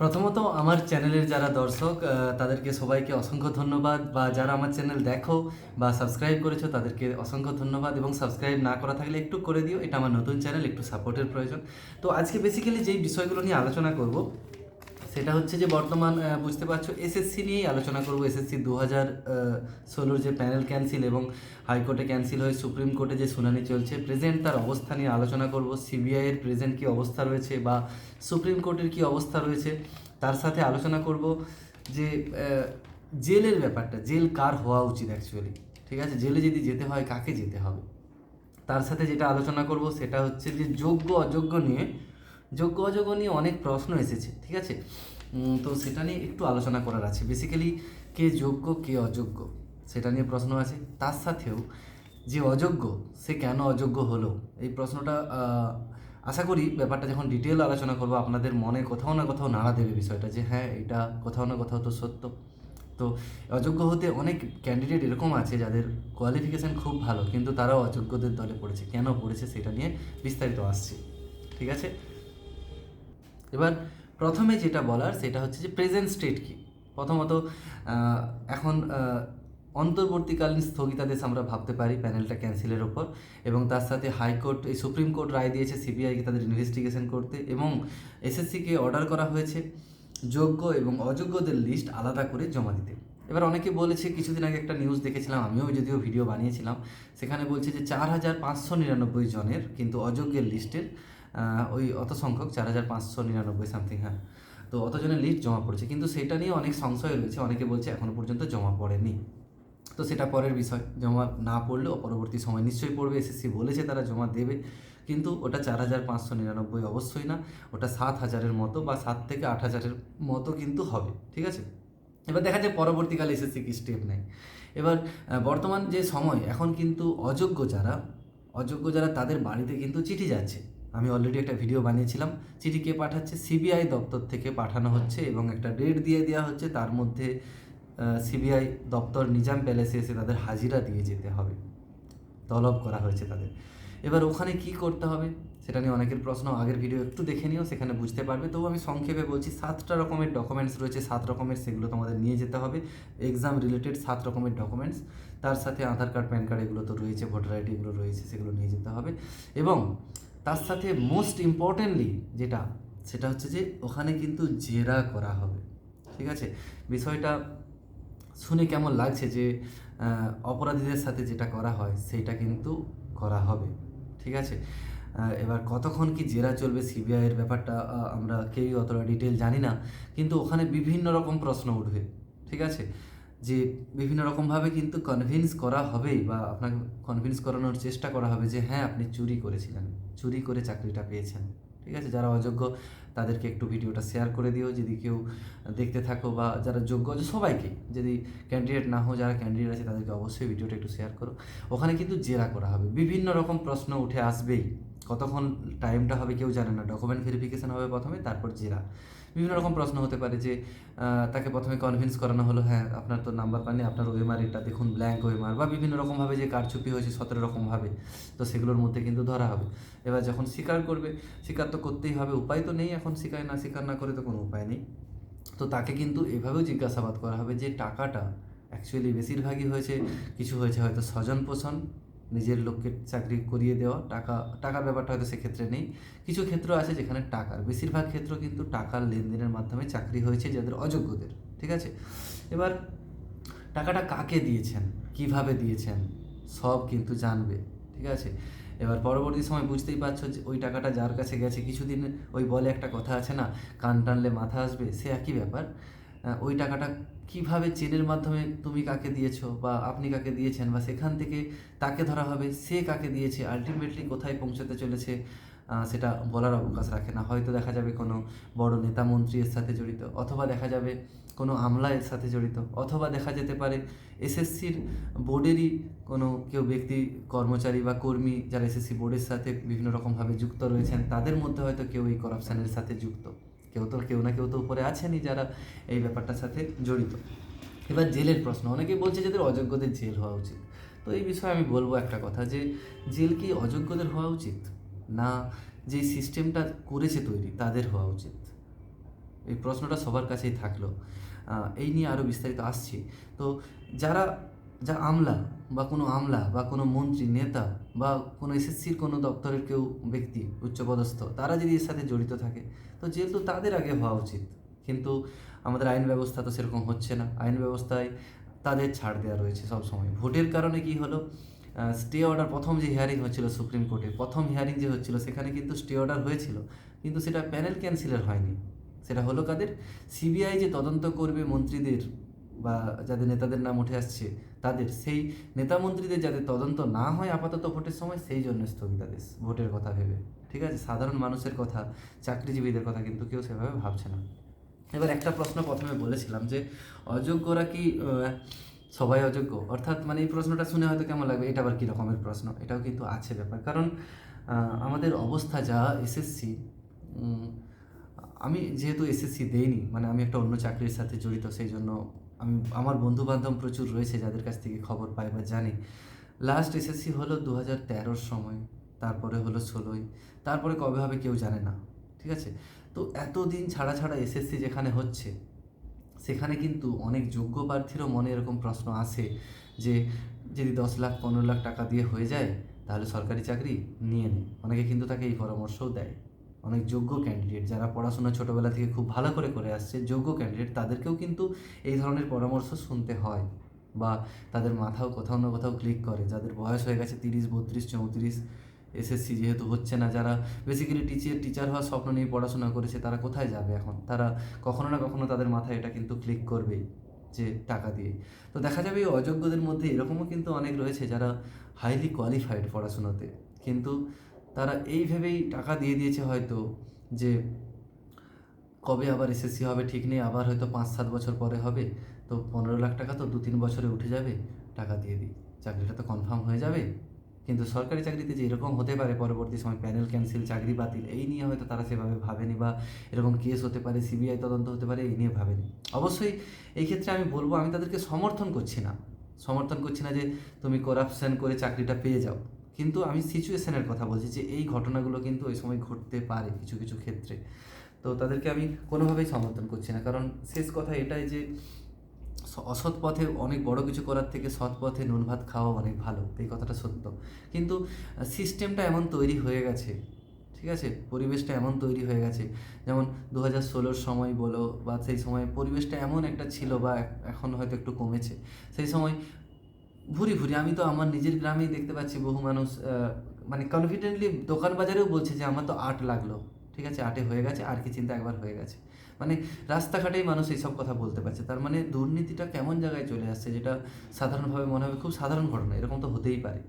প্রথমত আমার চ্যানেলের যারা দর্শক তাদেরকে সবাইকে অসংখ্য ধন্যবাদ। বা যারা আমার চ্যানেল দেখো বা সাবস্ক্রাইব করেছ, তাদেরকে অসংখ্য ধন্যবাদ এবং সাবস্ক্রাইব না করা থাকলে একটু করে দিও। এটা আমার নতুন চ্যানেল, একটু সাপোর্টের প্রয়োজন। তো আজকে বেসিক্যালি যেই বিষয়গুলো নিয়ে আলোচনা করব সেটা হচ্ছে যে বর্তমান বুঝতে পারছ এসএসসি নিয়েই আলোচনা করব। এসএসসি দু হাজার ষোলোর যে প্যানেল ক্যান্সেল এবং হাইকোর্টে ক্যান্সেল হয়ে সুপ্রিম কোর্টে যে শুনানি চলছে প্রেজেন্ট তার অবস্থা নিয়ে আলোচনা করব। সিবিআই এর প্রেজেন্ট কী অবস্থা রয়েছে বা সুপ্রিম কোর্টের কী অবস্থা রয়েছে, তার সাথে আলোচনা করব যে জেলের ব্যাপারটা, জেল কার হওয়া উচিত অ্যাকচুয়ালি ঠিক আছে? জেলে যদি যেতে হয়, কাকে যেতে হবে? তার সাথে যেটা আলোচনা করব, সেটা হচ্ছে যে যোগ্য অযোগ্য নিয়ে যোগ্য অযোগ্য নিয়ে অনেক প্রশ্ন এসেছে, ঠিক আছে? তো সেটা নিয়ে একটু আলোচনা করার আছে। বেসিক্যালি কে যোগ্য, কে অযোগ্য, সেটা নিয়ে প্রশ্ন আছে। তার সাথেও যে অযোগ্য, সে কেন অযোগ্য হলো? এই প্রশ্নটা আশা করি ব্যাপারটা যখন ডিটেল আলোচনা করব, আপনাদের মনে কোথাও না কোথাও নাড়া দেবে বিষয়টা যে হ্যাঁ এটা কোথাও না কোথাও তো সত্য। তো অযোগ্য হতে অনেক ক্যান্ডিডেট এরকম আছে যাদের কোয়ালিফিকেশান খুব ভালো, কিন্তু তারাও অযোগ্যদের দলে পড়েছে। কেন পড়েছে সেটা নিয়ে বিস্তারিত আসছে, ঠিক আছে? এবার প্রথমে যেটা বলার সেটা হচ্ছে যে প্রেজেন্ট স্টেট কি? প্রথমত এখন অন্তর্বর্তীকালীন স্থগিতাদেশ আমরা ভাবতে পারি প্যানেলটা ক্যান্সেলের ওপর এবং তার সাথে হাইকোর্ট এই সুপ্রিম কোর্ট রায় দিয়েছে সিবিআইকে তাদের ইনভেস্টিগেশন করতে এবং এসএসসিকে অর্ডার করা হয়েছে যোগ্য এবং অযোগ্যদের লিস্ট আলাদা করে জমা দিতে। এবার অনেকে বলেছে, কিছুদিন আগে একটা নিউজ দেখেছিলাম, আমিও যদিও ভিডিও বানিয়েছিলাম, সেখানে বলছে যে চার হাজার পাঁচশো নিরানব্বই জনের কিন্তু অযোগ্যের লিস্টের ওই অত সংখ্যক চার হাজার পাঁচশো নিরানব্বই সামথিং হ্যাঁ। তো অতজনের লিস্ট জমা পড়েছে। কিন্তু সেটা নিয়ে অনেক সংশয় রয়েছে। অনেকে বলছে এখনও পর্যন্ত জমা পড়েনি। তো সেটা পরের বিষয়। জমা না পড়লেও পরবর্তী সময় নিশ্চয়ই পড়বে। এসএসসি বলেছে তারা জমা দেবে। কিন্তু ওটা চার হাজার পাঁচশো নিরানব্বই অবশ্যই না। ওটা সাত হাজারের মতো বা সাত থেকে আট হাজারের মতো কিন্তু হবে। ঠিক আছে? এবার দেখা যায় পরবর্তীকালে এসএসসি কি স্টেপ নেয়। এবার বর্তমান যে সময়, এখন কিন্তু অযোগ্য যারা অযোগ্য যারা তাদের বাড়িতে কিন্তু চিঠি যাচ্ছে। আমি অলরেডি একটা ভিডিও বানিয়েছিলাম চিঠি কে পাঠাচ্ছে সিবিআই দপ্তর থেকে পাঠানো হচ্ছে এবং একটা ডেট দিয়ে দেওয়া হচ্ছে, তার মধ্যে সিবিআই দপ্তর নিজাম প্যালেসে এসে তাদের হাজিরা দিয়ে যেতে হবে। তলব করা হয়েছে তাদের। এবার ওখানে কি করতে হবে, সেটা নিয়ে অনেকের প্রশ্ন, আগের ভিডিও একটু দেখে নিও, সেখানে বুঝতে পারবে। তবু আমি সংক্ষেপে বলছি, সাতটা রকমের ডকুমেন্টস রয়েছে, সাত রকমের, সেগুলো তোমাদের নিয়ে যেতে হবে। এক্সাম রিলেটেড সাত রকমের ডকুমেন্টস তার সাথে আধার কার্ড প্যান কার্ড এগুলো তো রয়েছে ভোটার আইডি এগুলো রয়েছে, সেগুলো নিয়ে যেতে হবে। এবং তার সাথে মোস্ট ইম্পর্টেন্টলি যেটা, সেটা হচ্ছে যে ওখানে কিন্তু জেরা করা হবে। ঠিক আছে? বিষয়টা শুনে কেমন লাগছে যে অপরাধীদের সাথে যেটা করা হয় সেটা কিন্তু করা হবে। ঠিক আছে? এবার কতক্ষণ কি জেরা চলবে সিবিআইয়ের ব্যাপারটা আমরা কেউই অতটা ডিটেল জানি না, কিন্তু ওখানে বিভিন্ন রকম প্রশ্ন উঠবে। ঠিক আছে? যে বিভিন্ন রকমভাবে কিন্তু কনভিন্স করা হবেই বা আপনাকে কনভিন্স করানোর চেষ্টা করা হবে যে হ্যাঁ আপনি চুরি করেছিলেন, চুরি করে চাকরিটা পেয়েছেন। ঠিক আছে? যারা অযোগ্য, তাদেরকে একটু ভিডিওটা শেয়ার করে দিও। যদি কেউ দেখতে থাকো বা যারা যোগ্য আছে, সবাইকে যদি ক্যান্ডিডেট না হো যারা ক্যান্ডিডেট আছে, তাদেরকে অবশ্যই ভিডিওটা একটু শেয়ার করো। ওখানে কিন্তু জেরা করা হবে। বিভিন্ন রকম প্রশ্ন উঠে আসবেই। কতক্ষণ টাইমটা হবে কেউ জানে না। ডকুমেন্ট ভেরিফিকেশন হবে প্রথমে, তারপর জেরা। বিভিন্ন রকম প্রশ্ন হতে পারে যে তাকে প্রথমে কনভিন্স করানো হলো হ্যাঁ আপনার তো নাম্বার পাননি, আপনার ওয়েমার এটা দেখুন ব্ল্যাঙ্ক ওয়েমার বা বিভিন্ন রকমভাবে যে কারচুপি হয়েছে, সতেরো রকমভাবে তো সেগুলোর মধ্যে কিন্তু ধরা হবে। এবার যখন স্বীকার করবে, স্বীকার তো করতেই হবে, উপায় তো নেই এখন স্বীকার না স্বীকার না করে তো কোনো উপায় নেই। তো তাকে কিন্তু এভাবেও জিজ্ঞাসাবাদ করা হবে যে, টাকাটা অ্যাকচুয়ালি বেশিরভাগই হয়েছে, কিছু হয়েছে হয়তো স্বজন পোষণ নিজের লোককে চাকরি করিয়ে দেওয়া, টাকা, টাকার ব্যাপারটা হয়তো সেক্ষেত্রে নেই। কিছু ক্ষেত্র আছে যেখানে টাকার, বেশিরভাগ ক্ষেত্র কিন্তু টাকার লেনদেনের মাধ্যমে চাকরি হয়েছে যাদের অযোগ্যদের, ঠিক আছে? এবার টাকাটা কাকে দিয়েছেন, কীভাবে দিয়েছেন, সব কিন্তু জানবে, ঠিক আছে? এবার পরবর্তী সময় বুঝতেই পারছ যে ওই টাকাটা যার কাছে গেছে, কিছুদিন ওই বলে একটা কথা আছে না, কান টানলে মাথা আসবে, সে একই ব্যাপার। ওই টাকাটা কীভাবে চেনের মাধ্যমে তুমি কাকে দিয়েছ বা আপনি কাকে দিয়েছেন বা সেখান থেকে তাকে ধরা হবে, সে কাকে দিয়েছে আলটিমেটলি কোথায় পৌঁছাতে চলেছে সেটা বলার অবকাশ রাখে না। হয়তো দেখা যাবে কোনো বড় নেতা মন্ত্রী এর সাথে জড়িত, অথবা দেখা যাবে কোনো আমলা এর সাথে জড়িত, অথবা দেখা যেতে পারে এসএসসির বোর্ডেরই কোনো কেউ ব্যক্তি, কর্মচারী বা কর্মী যারা এসএসসি বোর্ডের সাথে বিভিন্ন রকমভাবে যুক্ত রয়েছেন, তাদের মধ্যে হয়তো কেউ এই করাপশানের সাথে যুক্ত। কেউ তো, কেউ না কেউ তো উপরে আছেনই যারা এই ব্যাপারটার সাথে জড়িত। এবার জেলের প্রশ্ন অনেকে বলছে যাদের অযোগ্যদের জেল হওয়া উচিত। তো এই বিষয়ে আমি বলব একটা কথা যে, জেল কি অযোগ্যদের হওয়া উচিত? না, যে সিস্টেমটা করেছে তৈরি, তাদের হওয়া উচিত। এই প্রশ্নটা সবার কাছেই থাকল। এই নিয়ে আরও বিস্তারিত আসছি। তো যারা যা আমলা বা কোনো আমলা বা কোনো মন্ত্রী, নেতা বা কোনো এসএসসির কোনো দপ্তরের কেউ ব্যক্তি, উচ্চপদস্থ, তারা যদি এর সাথে জড়িত থাকে, তো যেহেতু তাদের আগে হওয়া উচিত। কিন্তু আমাদের আইন ব্যবস্থা তো সেরকম হচ্ছে না। আইন ব্যবস্থায় তাদের ছাড় দেওয়া রয়েছে সব সময় ভোটের কারণে কি হলো? স্টে অর্ডার প্রথম যে হিয়ারিং হচ্ছিল সুপ্রিম কোর্টে, প্রথম হিয়ারিং যে হচ্ছিল, সেখানে কিন্তু স্টে অর্ডার হয়েছিল। কিন্তু সেটা প্যানেল ক্যান্সেলের হয়নি। সেটা হলো কাদের? সিবিআই যে তদন্ত করবে মন্ত্রীদের বা যাদের নেতাদের নাম উঠে আসছে, তাদের সেই নেতা মন্ত্রীদের যাতে তদন্ত না হয় আপাতত ভোটের সময়, সেই জন্য স্থগিতাদেশ, ভোটের কথা ভেবে। ঠিক আছে? সাধারণ মানুষের কথা, চাকরিজীবীদের কথা কিন্তু কেউ সেভাবে ভাবছে না। এবার একটা প্রশ্ন প্রথমে বলেছিলাম যে, অযোগ্যরা কি সবাই অযোগ্য? অর্থাৎ মানে এই প্রশ্নটা শুনে হয়তো কেমন লাগবে, এটা আবার কী রকমের প্রশ্ন? এটাও কিন্তু আছে ব্যাপার। কারণ আমাদের অবস্থা যা এসএসসি আমি যেহেতু এসএসসি দেইনি মানে আমি একটা অন্য চাকরির সাথে জড়িত, সেই জন্য আমি, আমার বন্ধু বান্ধব প্রচুর রয়েছে যাদের কাছ থেকে খবর পাই বা জানি। লাস্ট এসএসসি হলো দু হাজার তেরোর সময়, তারপরে হলো ষোলোই, তারপরে কবে হবে কেউ জানে না, ঠিক আছে? তো এতদিন ছাড়া ছাড়া এসএসসি যেখানে হচ্ছে, সেখানে কিন্তু অনেক যোগ্য প্রার্থীরও মনে এরকম প্রশ্ন আসে যে, যদি দশ লাখ, পনেরো লাখ টাকা দিয়ে হয়ে যায়, তাহলে সরকারি চাকরি নিয়ে নে। অনেকে কিন্তু তাকে এই পরামর্শও দেয়। অনেক যোগ্য ক্যান্ডিডেট যারা পড়াশোনা ছোটোবেলা থেকে খুব ভালো করে করে আসছে, যোগ্য ক্যান্ডিডেট তাদেরকেও কিন্তু এই ধরনের পরামর্শ শুনতে হয় বা তাদের মাথাও কোথাও না কোথাও ক্লিক করে। যাদের বয়স হয়ে গেছে তিরিশ, বত্রিশ, চৌত্রিশ এসএসসি যেহেতু হচ্ছে না, যারা বেসিক্যালি টিচার টিচার হওয়ার স্বপ্ন নিয়ে পড়াশোনা করেছে, তারা কোথায় যাবে এখন? তারা কখনো না কখনো তাদের মাথায় এটা কিন্তু ক্লিক করবেই যে টাকা দিয়ে। তো দেখা যাবে এই অযোগ্যদের মধ্যে এরকমও কিন্তু অনেক রয়েছে যারা হাইলি কোয়ালিফাইড পড়াশোনাতে। কিন্তু তারা এই ভেবেই টাকা দিয়ে দিয়েছে হয়তো যে কবে আবার এসএসসি হবে, ঠিক নেই, আবার হয়তো পাঁচ সাত বছর পরে হবে। তো পনেরো লাখ টাকা তো দু তিন বছরে উঠে যাবে, টাকা দিয়ে দিই। চাকরিটা তো কনফার্ম হয়ে যাবে। কিন্তু সরকারি চাকরিতে যে এরকম হতে পারে পরবর্তী সময় প্যানেল ক্যান্সেল চাকরি বাতিল, এই নিয়ে হয়তো তারা সেভাবে ভাবেনি বা এরকম কেস হতে পারে সিবিআই তদন্ত হতে পারে, এই নিয়ে ভাবেনি। অবশ্যই এই ক্ষেত্রে আমি বলব, আমি তাদেরকে সমর্থন করছি না। সমর্থন করছি না যে তুমি করাপশন করে চাকরিটা পেয়ে যাও। কিন্তু আমি সিচুয়েশনের কথা বলছি যে এই ঘটনাগুলো কিন্তু ওই সময় ঘটতে পারে কিছু কিছু ক্ষেত্রে। তো তাদেরকে আমি কোনোভাবেই সমর্থন করছি না। কারণ শেষ কথা এটাই যে অসৎ পথে অনেক বড় কিছু করার থেকে সৎ পথে নুন ভাত খাওয়া অনেক ভালো, এই কথাটা সত্য। কিন্তু সিস্টেমটা এমন তৈরি হয়ে গেছে, ঠিক আছে? পরিবেশটা এমন তৈরি হয়ে গেছে। যেমন দু হাজার ষোলোর সময় বলো বা সেই সময় পরিবেশটা এমন একটা ছিল বা এখ- এখন হয়তো একটু কমেছে। সেই সময় ভুরি ভুরি আমি তো আমার নিজের গ্রামেই দেখতে পাচ্ছি বহু মানুষ মানে কনফিডেন্টলি দোকান বাজারেও বলছে যে আমার তো আট লাগল। ঠিক আছে, আটে হয়ে গেছে, আর কি চিন্তা একবার হয়ে গেছে। মানে রাস্তাঘাটেই মানুষ এইসব কথা বলতে পারছে। তার মানে দুর্নীতিটা কেমন জায়গায় চলে আসছে যেটা সাধারণভাবে মনে হবে খুব সাধারণ ঘটনা, এরকম তো হতেই পারে।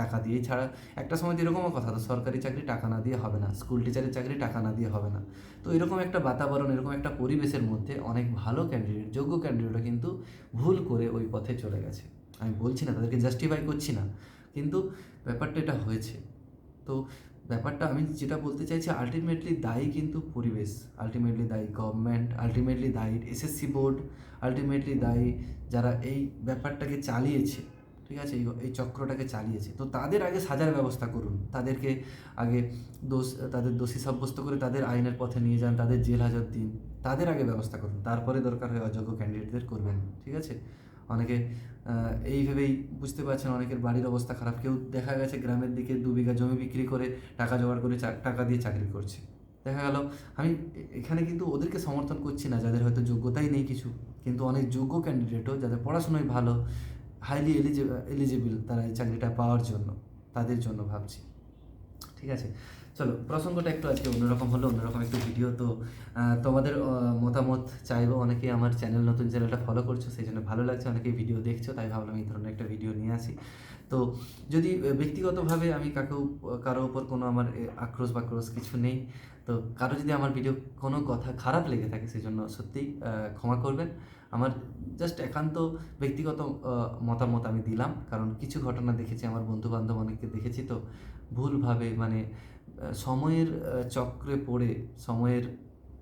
টাকা দিয়ে ছাড়া, একটা সময় তো এরকমও কথা তো, সরকারি চাকরি টাকা না দিয়ে হবে না স্কুল টিচারের চাকরি টাকা না দিয়ে হবে না। তো এরকম একটা বাতাবরণ, এরকম একটা পরিবেশের মধ্যে অনেক ভালো ক্যান্ডিডেট যোগ্য ক্যান্ডিডেটও কিন্তু ভুল করে ওই পথে চলে গেছে। আমি বলছি না, তাদেরকে জাস্টিফাই করছি না, কিন্তু ব্যাপারটা এটা হয়েছে। তো ব্যাপারটা আমি যেটা বলতে চাইছি আলটিমেটলি দায়ী কিন্তু পরিবেশ আলটিমেটলি দায়ী গভর্নমেন্ট আলটিমেটলি দায়ী এসএসসি বোর্ড আলটিমেটলি দায়ী যারা এই ব্যাপারটাকে চালিয়েছে, ঠিক আছে, এই চক্রটাকে চালিয়েছে। তো তাদের আগে সাজার ব্যবস্থা করুন, তাদেরকে আগে দোষ, তাদের দোষী সাব্যস্ত করে তাদের আইনের পথে নিয়ে যান, তাদের জেল হাজত দিন, তাদের আগে ব্যবস্থা করুন, তারপরে দরকার হয় অযোগ্য ক্যান্ডিডেটদের করবেন, ঠিক আছে? অনেকে আহ, এই ভেবেই বুঝতে পারছেন অনেকের বাড়ির অবস্থা খারাপ। কেউ দেখা গেছে গ্রামের দিকে দু বিঘা জমি বিক্রি করে টাকা জোগাড় করে টাকা দিয়ে চাকরি করছে। দেখা গেল আমি এখানে কিন্তু ওদেরকে সমর্থন করছি না যাদের হয়তো যোগ্যতাই নেই কিছু। কিন্তু অনেক যোগ্য ক্যান্ডিডেটও যাদের পড়াশোনায় ভালো হাইলি এলিজিবল তারা এই চাকরিটা পাওয়ার জন্য তাদের জন্য ভাবছি। ঠিক আছে? চলো, প্রসঙ্গটা একটু আজকে অন্যরকম হলো, অন্যরকম একটু ভিডিও তো তোমাদের মতামত চাইব। অনেকেই আমার চ্যানেল নতুন চ্যানেলটা ফলো করছ, সেই জন্য ভালো লাগছে। অনেকেই ভিডিও দেখছ, তাই ভাবলাম এই ধরনের একটা ভিডিও নিয়ে আসি। তো, যদি ব্যক্তিগতভাবে আমি কাকেও, কারও ওপর কোনো আমার আক্রোশ বাক্রোশ কিছু নেই, তো কারও যদি আমার ভিডিও কোনো কথা খারাপ লেগে থাকে, সেই জন্য সত্যিই ক্ষমা করবেন। আমার জাস্ট একান্ত ব্যক্তিগত মতামত আমি দিলাম। কারণ কিছু ঘটনা দেখেছি, আমার বন্ধু বান্ধব অনেককে দেখেছি তো। ভুলভাবে মানে সময়ের চক্রে পড়ে, সময়ের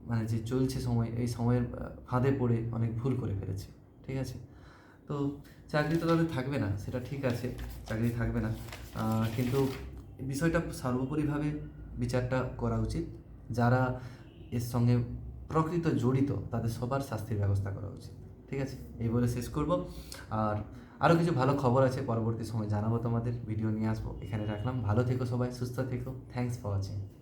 মানে যে চলছে সময়, এই সময়ের ফাঁদে পড়ে অনেক ভুল করে ফেলেছে, ঠিক আছে? তো চাকরি তো তাদের থাকবে না, সেটা ঠিক আছে, চাকরি থাকবে না। কিন্তু বিষয়টা সর্বোপরিভাবে বিচারটা করা উচিত। যারা এর সঙ্গে প্রকৃত জড়িত, তাদের সবার শাস্তির ব্যবস্থা করা উচিত। ঠিক আছে? এই বলে শেষ করব। আর আরও কিছু ভালো খবর আছে, পরবর্তী সময় জানাব তোমাদের। ভিডিও নিয়ে আসব। এখানে রাখলাম। ভালো থেকো সবাই, সুস্থ থেকো। Thanks for watching